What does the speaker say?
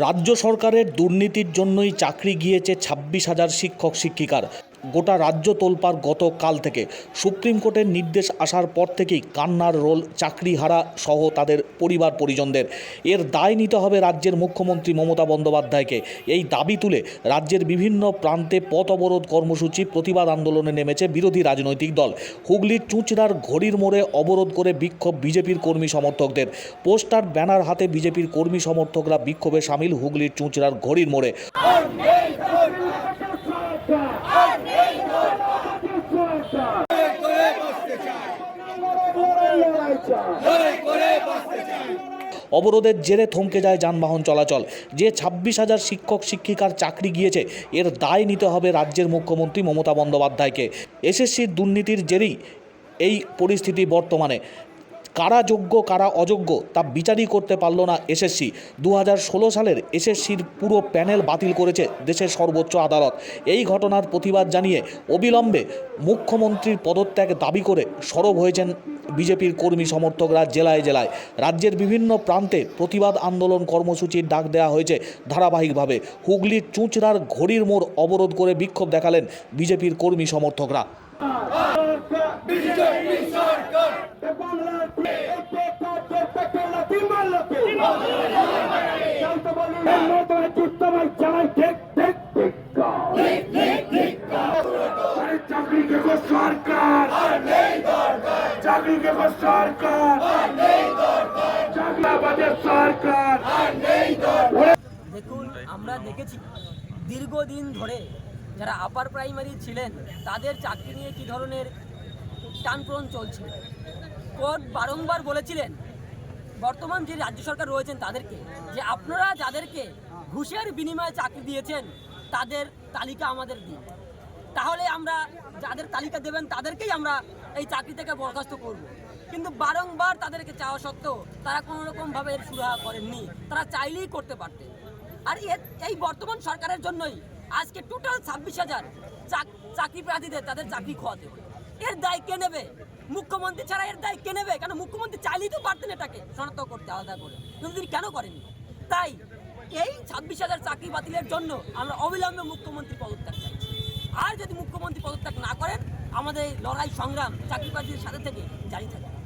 রাজ্য সরকারের দুর্নীতির জন্যই চাকরি গিয়েছে ছাব্বিশ হাজার শিক্ষক শিক্ষিকার গোটা রাজ্য তোলপাড় গতকাল থেকে। সুপ্রিম কোর্টের নির্দেশ আসার পর থেকেই কান্নার রোল চাকরিহারা সহ তাদের পরিবার পরিজনদের। এর দায় নিতে হবে রাজ্যের মুখ্যমন্ত্রী মমতা বন্দ্যোপাধ্যায়কে। এই দাবি তুলে রাজ্যের বিভিন্ন প্রান্তে পথ অবরোধ কর্মসূচি, প্রতিবাদ আন্দোলনে নেমেছে বিরোধী রাজনৈতিক দল। হুগলির চুঁচড়ার ঘড়ির মোড়ে অবরোধ করে বিক্ষোভ বিজেপির কর্মী সমর্থকদের। পোস্টার, ব্যানার হাতে বিজেপির কর্মী সমর্থকরা বিক্ষোভে সামিল হুগলির চুঁচড়ার ঘড়ির মোড়ে। অবরোধের জেরে থমকে যায় যানবাহন চলাচল। যে ছাব্বিশ হাজার শিক্ষক, শিক্ষিকার চাকরি গিয়েছে, এর দায় নিতে হবে রাজ্যের মুখ্যমন্ত্রী মমতা বন্দ্যোপাধ্যায়কে। এসএসসির দুর্নীতির জেরেই এই পরিস্থিতি বর্তমানে। কারা যোগ্য, কারা অযোগ্য তা বিচারই করতে পারল না এসএসসি দু সালের এসএসসির পুরো প্যানেল বাতিল করেছে দেশের সর্বোচ্চ আদালত। এই ঘটনার প্রতিবাদ জানিয়ে অবিলম্বে মুখ্যমন্ত্রীর পদত্যাগ দাবি করে সরব হয়েছেন বিজেপির কর্মী সমর্থকরা জেলায় জেলায়। রাজ্যের বিভিন্ন প্রান্তে প্রতিবাদ আন্দোলন কর্মসূচির ডাক দেওয়া হয়েছে ধারাবাহিকভাবে। হুগলির চুঁচড়ার ঘড়ির মোড় অবরোধ করে বিক্ষোভ দেখালেন বিজেপির কর্মী সমর্থকরা। সরকার। চাকরি আমাদের সরকার। দেখুন, আমরা দেখেছি দীর্ঘদিন ধরে যারা আপার প্রাইমারি ছিলেন, তাদের চাকরি নিয়ে কী ধরনের টানপ্রন চলছিল কোর্ট বারংবার বলেছিলেন, বর্তমান যে রাজ্য সরকার রয়েছেন তাদেরকে, যে আপনারা যাদেরকে ঘুষের বিনিময়ে চাকরি দিয়েছেন, তাদের তালিকা আমাদের দিন। তাহলে আমরা যাদের তালিকা দেবেন তাদেরকেই আমরা এই চাকরি থেকে বরখাস্ত করব। কিন্তু বারংবার তাদেরকে চাওয়া সত্ত্বেও তারা কোনো রকমভাবে এর সুরাহা করেননি। তারা চাইলেই করতে পারতেন। আর এই বর্তমান সরকারের জন্যই আজকে টোটাল ছাব্বিশ হাজার চাকরি প্রার্থীদের তাদের চাকরি খোয়াতে। এর দায় কে নেবে? মুখ্যমন্ত্রী ছাড়া এর দায় কে নেবে? কেন মুখ্যমন্ত্রী চাইলেই তো পারতেন এটাকে শনাক্ত করতে আলাদা করে। কিন্তু তিনি কেন করেননি? তাই এই ছাব্বিশ হাজার চাকরি বাতিলের জন্য আমরা অবিলম্বে মুখ্যমন্ত্রী পদত্যাগ চাইছি আর যদি মুখ্যমন্ত্রী পদত্যাগ না করেন, আমাদের লড়াই সংগ্রাম চাকরি বাকরির সাথে থেকে জারি থাকবে